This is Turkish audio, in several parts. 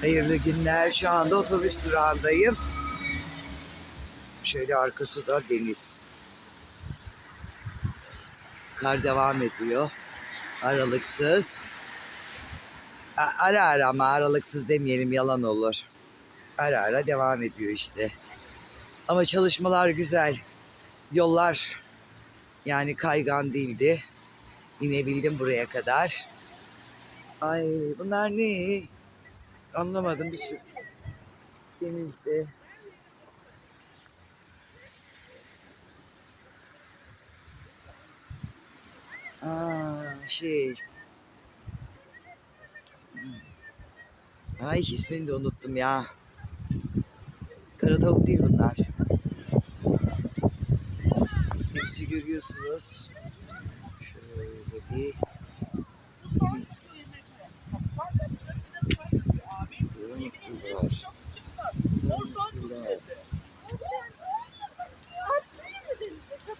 Hayırlı günler. Şu anda otobüs durağındayım. Şöyle arkası da deniz. Kar devam ediyor. Aralıksız. Ara ara ama aralıksız demeyelim yalan olur. Ara ara devam ediyor işte. Ama çalışmalar güzel. Yollar yani kaygan değildi. İnebildim buraya kadar. Ay bunlar ne? Anlamadım bir sürü. Denizde. Aa şey. Ay ismini de unuttum ya. Karatavuk değil bunlar. Denizi görüyorsunuz. Şöyle bir görüntüler.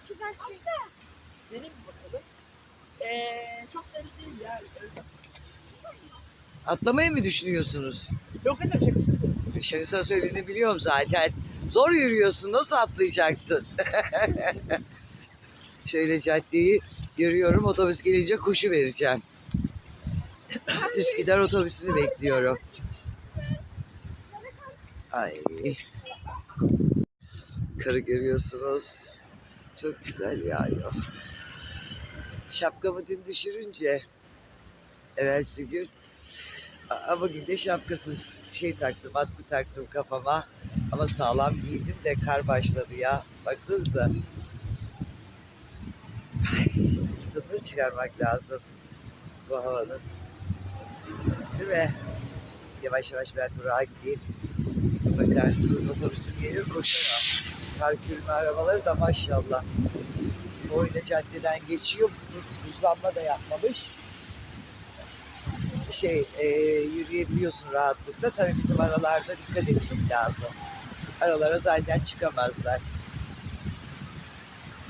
Görüntüler. Derin bir bakalım. Ee, çok derin değil ya. Atlamayı mı düşünüyorsunuz? Yok hocam şakası değil. Şakasına söylediğini biliyorum zaten. Zor yürüyorsun nasıl atlayacaksın? Şöyle caddeyi yürüyorum otobüs gelince kuşu vereceğim. Üsküdar otobüsünü bekliyorum. Ay. Karı görüyorsunuz. Çok güzel yağıyor. Şapkamı dün düşürünce evvelsi gün a- bugün de şapkasız şey taktım, atkı taktım kafama. Ama sağlam giyindim de kar başladı ya. Baksanıza. Tadını çıkarmak lazım bu havanın. Değil mi? Yavaş yavaş ben durağa gideyim. Bakarsınız otobüsüm geliyor koşarak. Kar kürme arabaları da maşallah. Oyna caddeden geçiyor. Bu- Buzlanma da yapmamış. Şey e, yürüyebiliyorsun rahatlıkla. Tabii bizim aralarda dikkat etmek lazım. Aralara zaten çıkamazlar.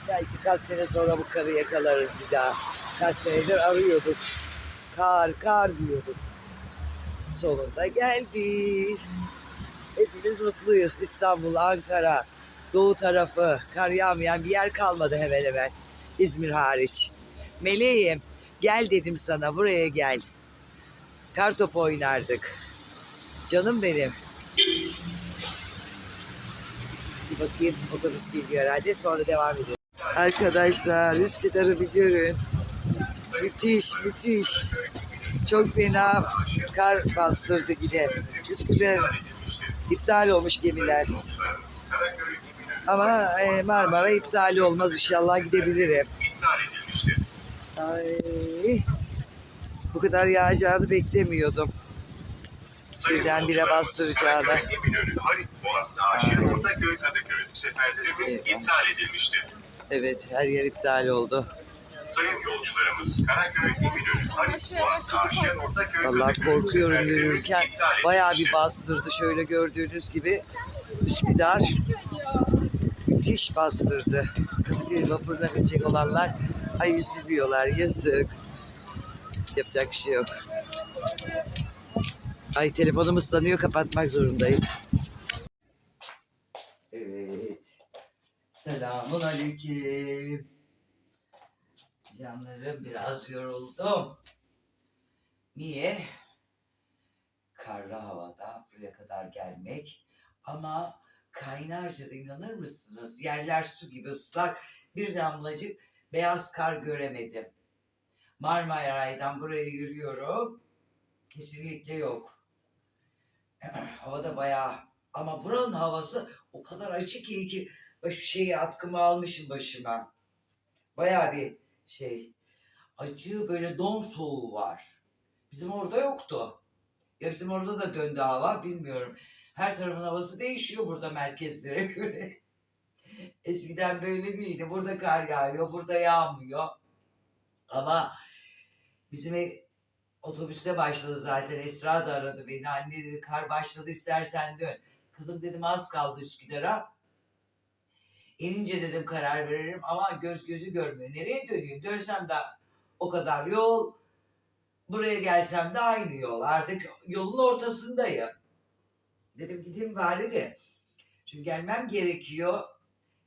Belki kaç sene sonra bu karı yakalarız bir daha. Kaç senedir arıyorduk. Kar, kar diyorduk. Sonunda geldi. Hepimiz mutluyuz. İstanbul, Ankara, Doğu tarafı, kar yağmayan bir yer kalmadı hemen hemen. İzmir hariç. Meleğim, gel dedim sana buraya gel. Kar topu oynardık. Canım benim. Bir bakayım otobüs geliyor herhalde sonra devam edelim. Arkadaşlar Üsküdar'ı bir görün. Müthiş müthiş. Çok fena kar bastırdı yine. Üsküdar iptal olmuş gemiler. Ama e, Marmara iptal olmaz inşallah gidebilirim. Ay, bu kadar yağacağını beklemiyordum. Bastıracağını. Ortaköy Kadıköy seferlerimiz Evet. Evet her yer iptal oldu. Sayın yolcularımız Karaköy, Eminönü, Halit Boğaz'da Kadıköy korkuyorum yürürken bayağı bir bastırdı. Şöyle gördüğünüz gibi Üsküdar müthiş bastırdı. Kadıköy vapuruna binecek olanlar ay üzülüyorlar yazık. Yapacak bir şey yok. Ay telefonum ıslanıyor kapatmak zorundayım. Evet. Selamun aleyküm. Canlarım biraz yoruldum. Niye? Karlı havada buraya kadar gelmek ama kaynarca'da inanır mısınız? Yerler su gibi ıslak bir damlacık beyaz kar göremedim. Marmaray'dan buraya yürüyorum. Kesinlikle yok. Havada bayağı ama buranın havası o kadar açık ki ki şeyi atkımı almışım başıma. Bayağı bir şey acı böyle don soğuğu var. Bizim orada yoktu. Ya bizim orada da döndü hava bilmiyorum. Her tarafın havası değişiyor burada merkezlere göre. Eskiden böyle değildi. Burada kar yağıyor, burada yağmıyor. Ama bizim otobüste başladı zaten. Esra da aradı beni. Anne dedi kar başladı istersen dön. Kızım dedim az kaldı Üsküdar'a. İnince dedim karar veririm ama göz gözü görmüyor. Nereye döneyim? Dönsem de o kadar yol. Buraya gelsem de aynı yol. Artık yolun ortasındayım. Dedim gideyim bari de. Çünkü gelmem gerekiyor.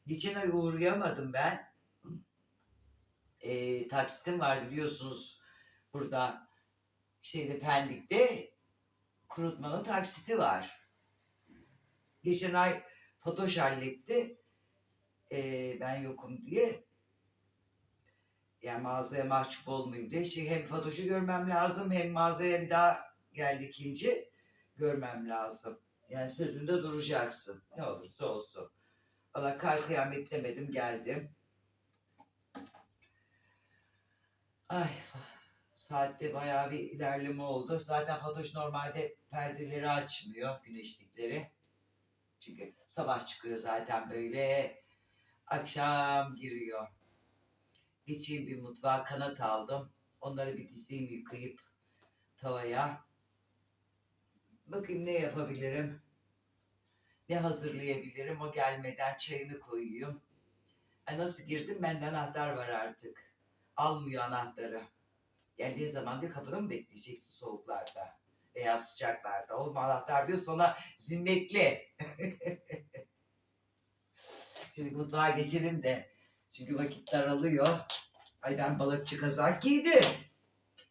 Geçen ay uğrayamadım ben. E, taksitim var biliyorsunuz. Burada şeyde Pendik'te kurutmanın taksiti var. Geçen ay Fatoş halletti. E, ben yokum diye. Yani mağazaya mahcup olmayayım diye. Şey, hem Fatoş'u görmem lazım hem mağazaya bir daha geldi ikinci görmem lazım. Yani sözünde duracaksın. Ne olursa olsun. Valla kar kıyametlemedim geldim. Ay saatte bayağı bir ilerleme oldu. Zaten Fatoş normalde perdeleri açmıyor güneşlikleri. Çünkü sabah çıkıyor zaten böyle akşam giriyor. Geçeyim bir mutfağa kanat aldım. Onları bir dizeyim yıkayıp tavaya. Bakayım ne yapabilirim. Ne hazırlayabilirim o gelmeden çayını koyuyum. Ha, nasıl girdim? Bende anahtar var artık. Almıyor anahtarı. Geldiği zaman diyor kapıda mı bekleyeceksin soğuklarda veya sıcaklarda? O anahtar diyor sana zimmetli. Şimdi mutfağa geçelim de. Çünkü vakit daralıyor. Ay ben balıkçı kazak giydim.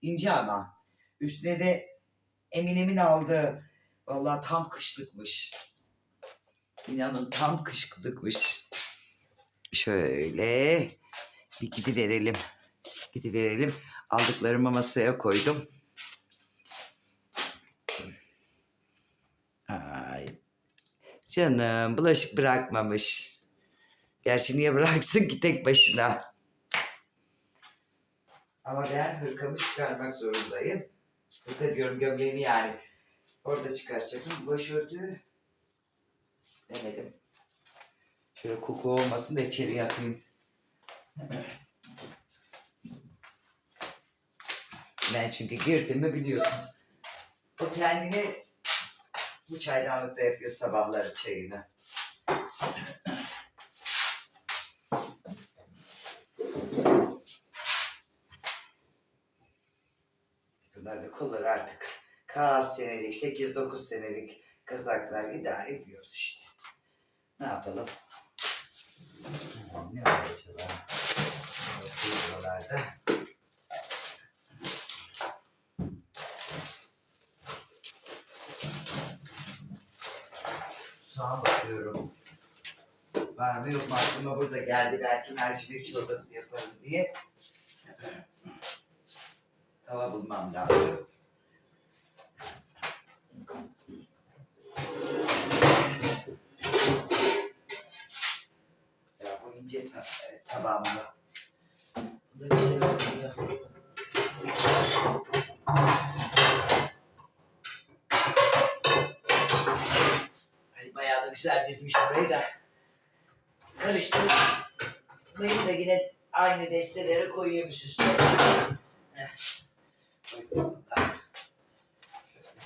İnce ama. Üstüne de Eminem'in aldığı. Vallahi tam kışlıkmış. İnanın tam kışlıkmış. Şöyle bir gidiverelim. Gidiverelim. Aldıklarımı masaya koydum. Ay. Canım bulaşık bırakmamış. Gerçi niye bıraksın ki tek başına? Ama ben hırkamı çıkarmak zorundayım. Hırka diyorum gömleğini yani. Orada çıkaracaktım. Başörtü demedim. Şöyle koku olmasın da içeri yatayım. Ben çünkü girdim mi biliyorsun. O kendini bu çaydanlıkta yapıyor sabahları çayını. Bunlar da kollar artık. Kaç senelik, 8-9 senelik kazaklar idare ediyoruz işte. Ne yapalım? Ne var acaba? Buralarda. Bakıyorum. Var mı yok mu aklıma burada geldi. Belki mercimek çorbası yaparım diye. Tava bulmam lazım. Ya bu ince ta e, tabağım mı? Bu da güzel oluyor. Güzel dizmiş burayı da. Karıştırıp burayı da yine aynı destelere koyuyormuş üstüne.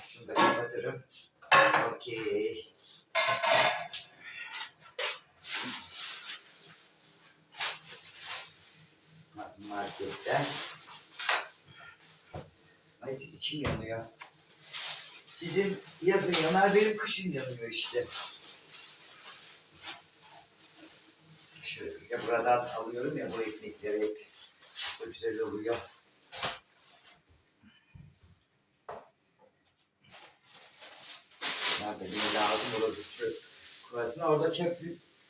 Şunu da kapatırım. Okey. Marketten. Ay içim yanıyor. Sizin yazın yanar, benim kışın yanıyor işte. Şöyle buradan alıyorum ya bu ekmekleri hep. Çok güzel oluyor. Nerede bir lazım olur çöp kovasına. Orada çöp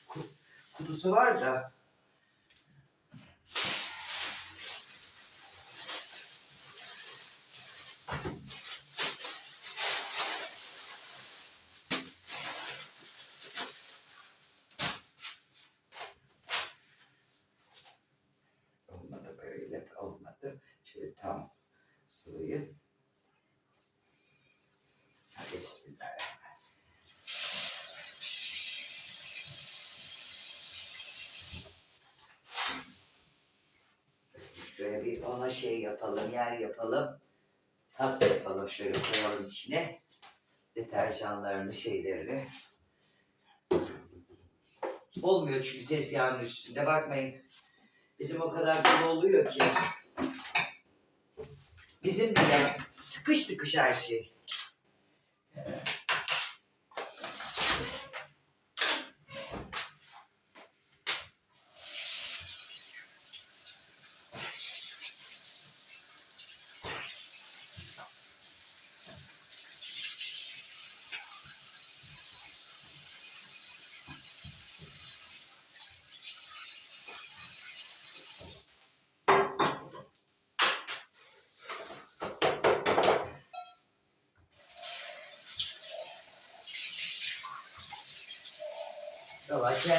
ku- kutusu var da. Olmadı böyle olmadı. Şöyle tam sıvıyı. Hadi bismillahirrahmanirrahim. Şuraya bir ona şey yapalım, yer yapalım. Tas yapalım şöyle koyalım içine. Deterjanlarını, şeylerini. Olmuyor çünkü tezgahın üstünde. Bakmayın. Bizim o kadar dolu oluyor ki. Bizim bile tıkış tıkış her şey.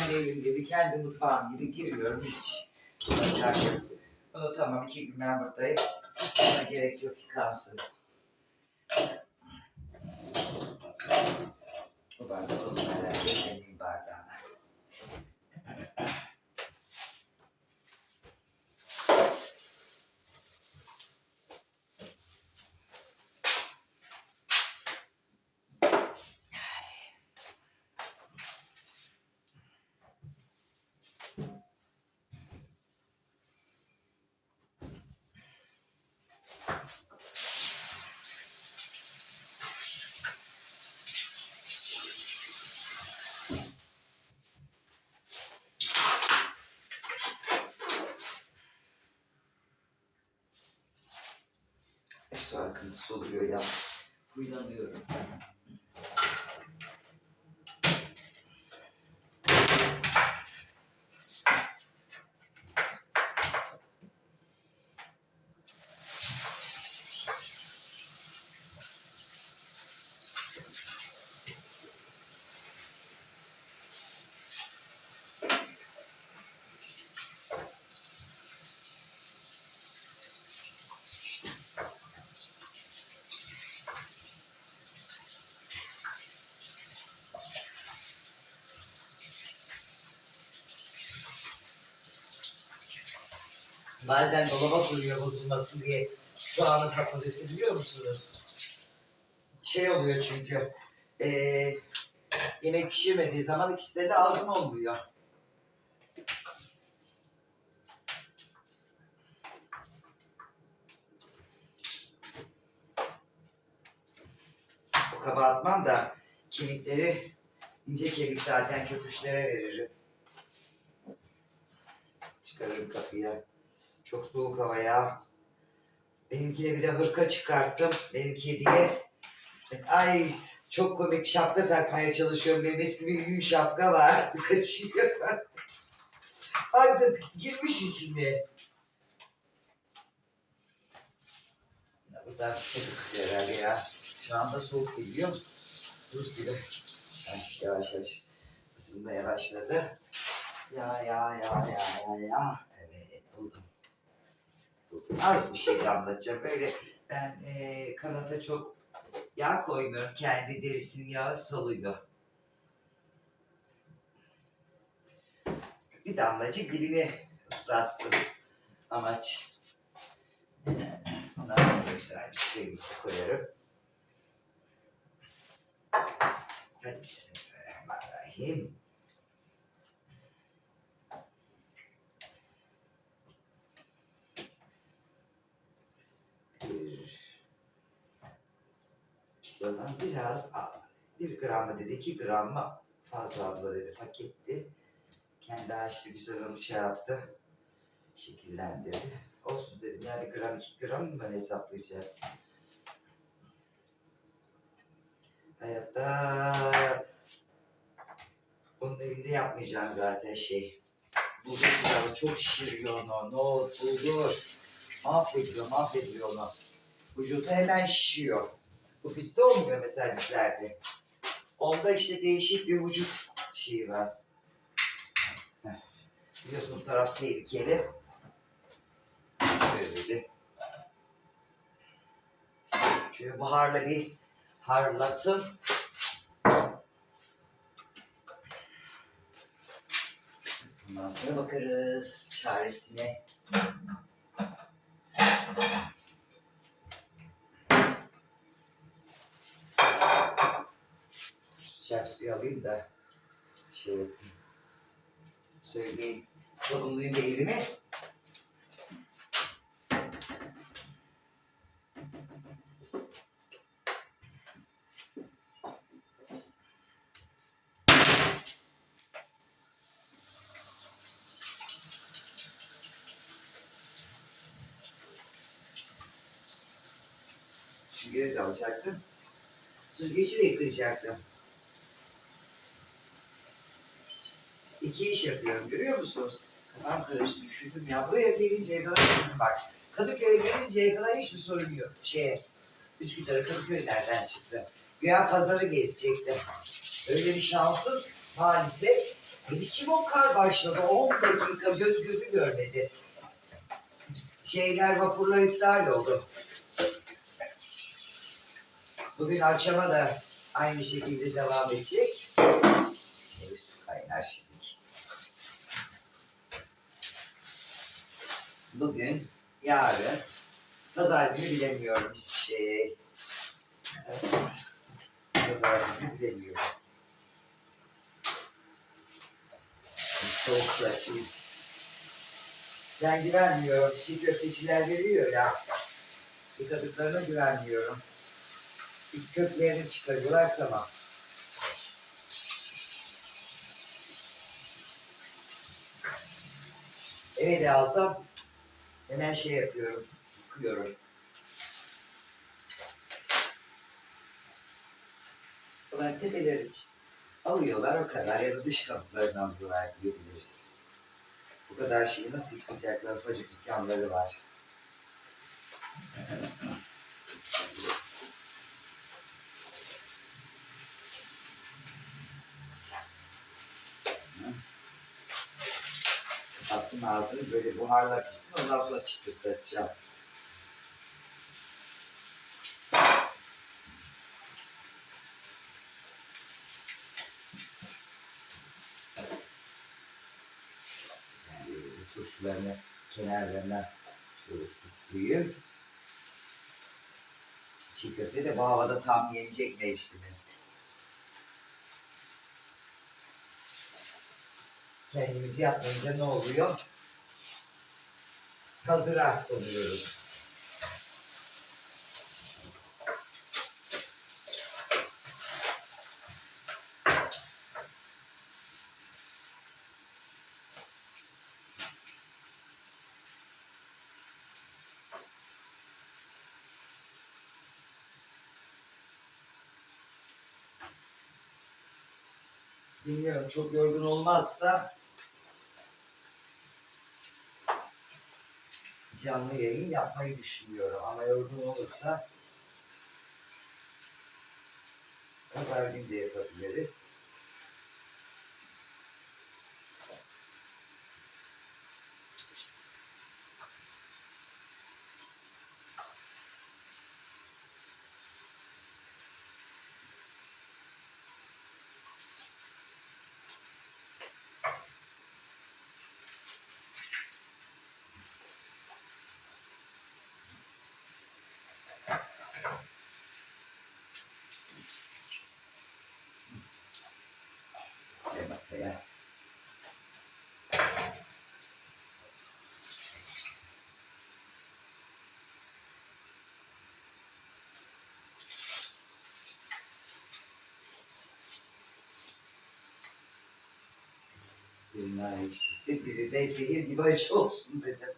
Kendi evim gibi, kendi mutfağım gibi giriyorum hiç. Bunu tamam iki gün ben buradayım. Bana gerek yok yıkansın. Bu bardak onun herhalde Su akıntısı oluyor ya. Huylanıyorum. Bazen dolaba koyuyor bozulmasın diye soğanın patatesi biliyor musunuz? Şey oluyor çünkü eee yemek pişirmediği zaman ikisi de lazım olmuyor. O kaba atmam da kemikleri ince kemik zaten köpüşlere veririm. Çıkarırım kapıya. Çok soğuk hava ya. Benimkine bir de hırka çıkarttım. Benim kediye. Ay çok komik şapka takmaya çalışıyorum. Benim eski bir yün şapka var. Kaçıyor. Baktım girmiş içine. Ya buradan sıkıntı herhalde ya. Şu anda soğuk geliyor. Buz gibi. Heh, yavaş yavaş ısınmaya başladı. Ya ya ya ya ya ya. Az bir şey anlatacağım. Böyle ben e, kanata çok yağ koymuyorum. Kendi derisinin yağı salıyor. Bir damlacık dibini ıslatsın. Amaç. Ondan sonra güzel bir çayımızı koyarım. Hadi bismillahirrahmanirrahim. Kilodan biraz. Bir gram mı dedi, iki gram mı fazla abla dedi paketti. Kendi açtı güzel onu şey yaptı. Şekillendirdi. Olsun dedim ya bir gram iki gram mı hesaplayacağız? Hayatta onun evinde yapmayacağım zaten şey. Bulgur pilavı çok şişiriyor onu. Ne olur bulgur. Mahvediyor, mahvediyor onu. Vücudu hemen şişiyor. Bu bizde olmuyor mesela bizlerde. Onda işte değişik bir vücut şeyi var. Biliyorsun bu taraf tehlikeli. Şöyle bir. Şöyle buharla bir harlasın. Ondan sonra bakarız çaresine. Da şey yapayım. Söyleyeyim. Sabunlayayım da elimi. Süngeri de alacaktım. Süzgeci de yıkayacaktım. İki iş yapıyorum görüyor musunuz? Kafam karıştı düşündüm ya. Buraya gelinceye kadar düşündüm bak. Kadıköy'e gelinceye kadar hiçbir sorun yok. Şeye, Üsküdar'a Kadıköy nereden çıktı? Güya pazarı gezecektim. Öyle bir şansım maalesef Ne biçim o kar başladı? 10 dakika göz gözü görmedi. Şeyler vapurlar iptal oldu. Bugün akşama da aynı şekilde devam edecek. Kaynar şimdi. Bugün, yarın, pazar günü bilemiyorum hiçbir şey. Pazar günü bilemiyorum. Soğuk su. Ben güvenmiyorum. Çiğ köfteciler veriyor ya. Yıkadıklarına güvenmiyorum. İlk köklerini çıkarıyorlar tamam. Eve de alsam hemen şey yapıyorum. Yıkıyorum. Ulan tepeleri alıyorlar o kadar ya da dış kapılarını alıyorlar diyebiliriz. Bu kadar şeyi nasıl yıkayacaklar? Ufacık dükkanları var. Kapattım ağzını böyle buharla pişsin ondan sonra çıtırtatacağım. Yani turşularını kenarlarına şöyle süsleyeyim. Çiğ köfte de bu havada tam yenecek mevsimi. Kendimiz yapmayınca ne oluyor? Hazıra konuyoruz. Bilmiyorum çok yorgun olmazsa canlı yayın yapmayı düşünüyorum ama yorgun olursa pazar günü de yapabiliriz. Ve masaya. Bir nar ekşisi, biri de zehir gibi acı olsun dedim.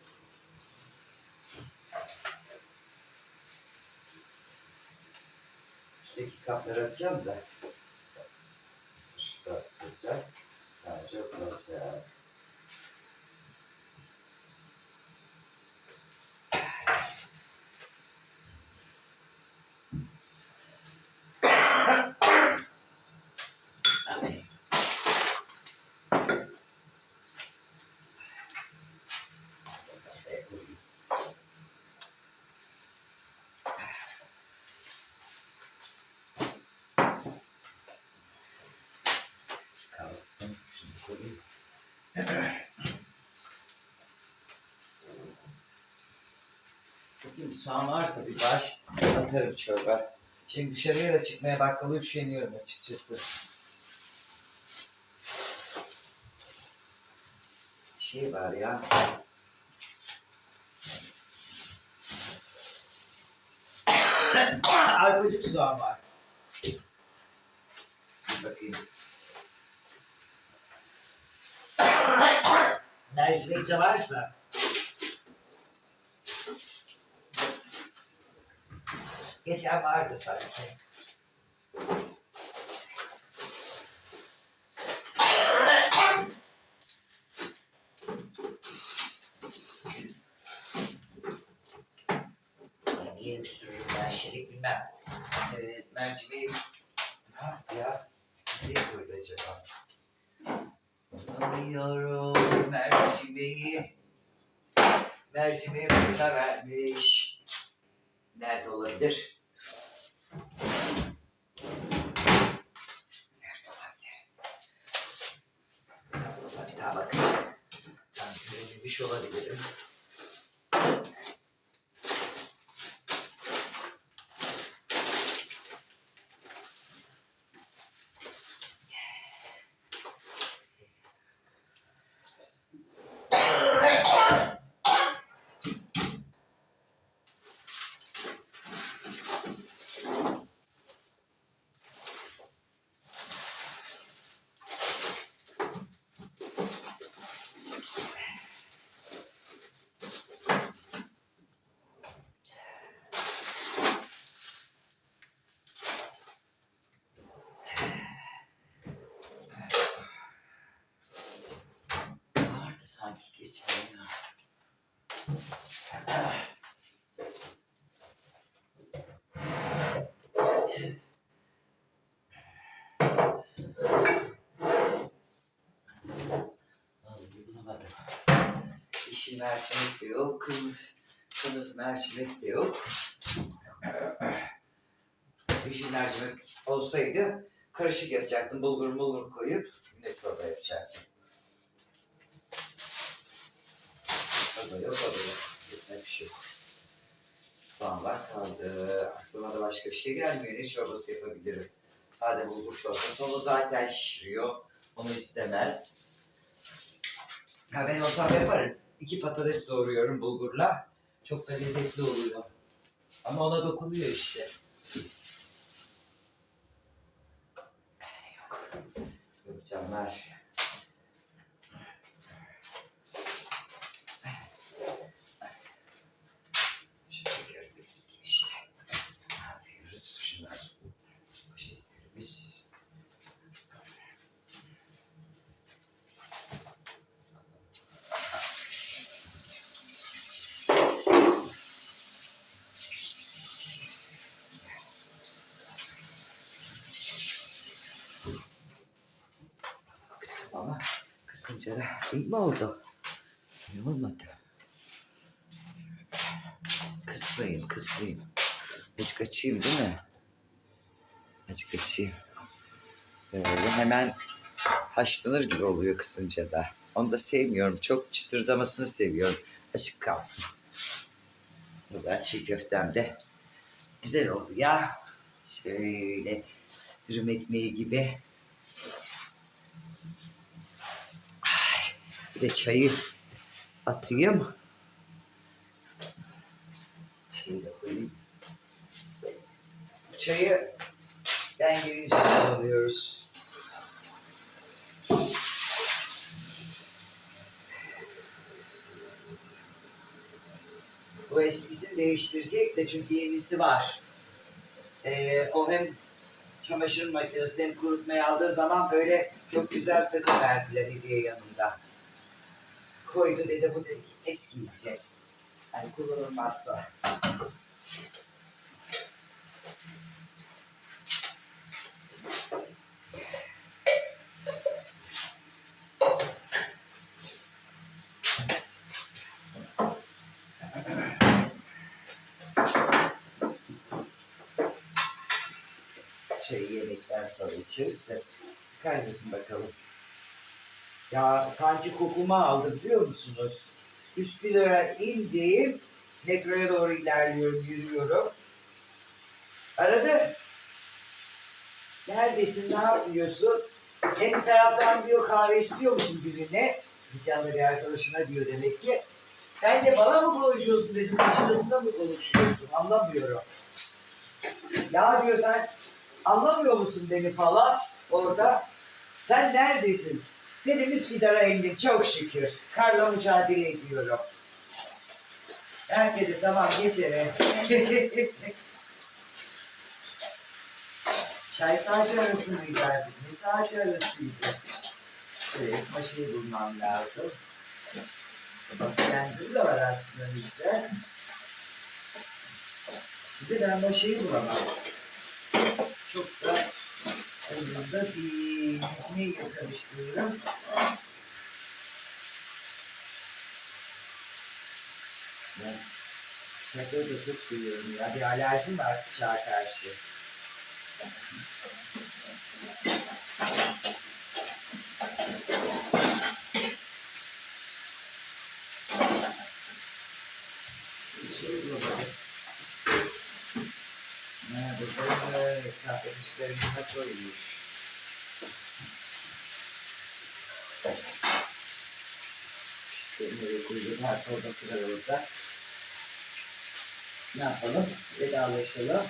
Üstteki kapları atacağım da. Şurada atacağım. Sadece atacağım. Koyayım. Bakayım soğan varsa bir baş atarım çorba. Şimdi dışarıya da çıkmaya bakkala üşeniyorum açıkçası. Şey var ya. Arpacık soğan var. Bakayım. Mercimek de varsa. Geçen vardı sanki. Niye öksürürüm ben şimdi bilmem. Ee, mercimeği ne yaptı ya? Nereye koydu acaba? Arıyorum mercimeği. Mercimeği fırına vermiş. Nerede olabilir? Nerede olabilir? Bir daha bakayım. Ben görebilmiş olabilirim. Vardı sanki geçen ya. Bulamadım. Yeşil mercimek de yok. kırm- Kırmızı mercimek de yok. Yeşil mercimek olsaydı karışık yapacaktım. Bulgur bulgur koyup yine çorba yapacaktım. Da yok, o da yok. Yapacak bir şey yok. Soğanlar kaldı. Aklıma da başka bir şey gelmiyor. Ne çorbası yapabilirim? Sade bulgur çorbası. Onu zaten şişiriyor. Onu istemez. Ha ben olsam yaparım. İki patates doğruyorum bulgurla. Çok da lezzetli oluyor. Ama ona dokunuyor işte. Yok. Yok canlar. Şöyle gördüğünüz gibi işte. Ne yapıyoruz? Şunlar. Bu şeylerimiz. Kızım ama mi oldu? İyi olmadı. Kısmayayım, kısmayayım. Azıcık açayım değil mi? Azıcık açayım. Böyle hemen haşlanır gibi oluyor kısınca da. Onu da sevmiyorum. Çok çıtırdamasını seviyorum. Açık kalsın. Bu da çiğ köftem de güzel oldu ya. Şöyle dürüm ekmeği gibi. Bir de çayı atayım. Şeyi de koyayım. Çayı ben gelince alıyoruz. Bu eskisini değiştirecek de çünkü yenisi var. Ee, o hem çamaşır makinesi hem kurutmaya aldığı zaman böyle çok güzel takı verdiler hediye yanında. Koydu dedi bu dedi eskiyecek. Yani kullanılmazsa. Çayı yemekten sonra içeriz de kaynasın bakalım. Ya sanki kokuma aldı biliyor musunuz? Üsküdar'a indim. Metroya doğru ilerliyorum, yürüyorum. Aradı. Neredesin, ne yapıyorsun? Hem bir taraftan diyor kahve istiyor musun birine? Dükkanda bir arkadaşına diyor demek ki. Ben de bana mı konuşuyorsun dedim, başkasına mı konuşuyorsun anlamıyorum. Ya diyor sen anlamıyor musun beni falan orada. Sen neredesin? Dedim Üsküdar'a indim çok şükür. Karla mücadele ediyorum. Dedim tamam geç eve. Çay saati arası mıydı artık? Ne saati arasıydı? Evet, maşayı bulmam lazım. Bak kendim de var aslında işte. Şimdi ben maşayı bulamam. Çok da onu da neyle karıştırıyorum. Ben çakayı da çok seviyorum ya. Bir alerjim var bıçağa karşı. Şey olmadı. Burada böyle kahvetmişlerine koymuş. Şöyle koydum. Her torbası var orada. Ne yapalım? Vedalaşalım.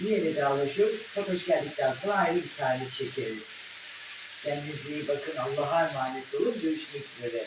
Niye vedalaşıyoruz? Fotoş geldikten sonra ayrı bir tane çekeriz. Kendinize iyi bakın. Allah'a emanet olun. Görüşmek üzere.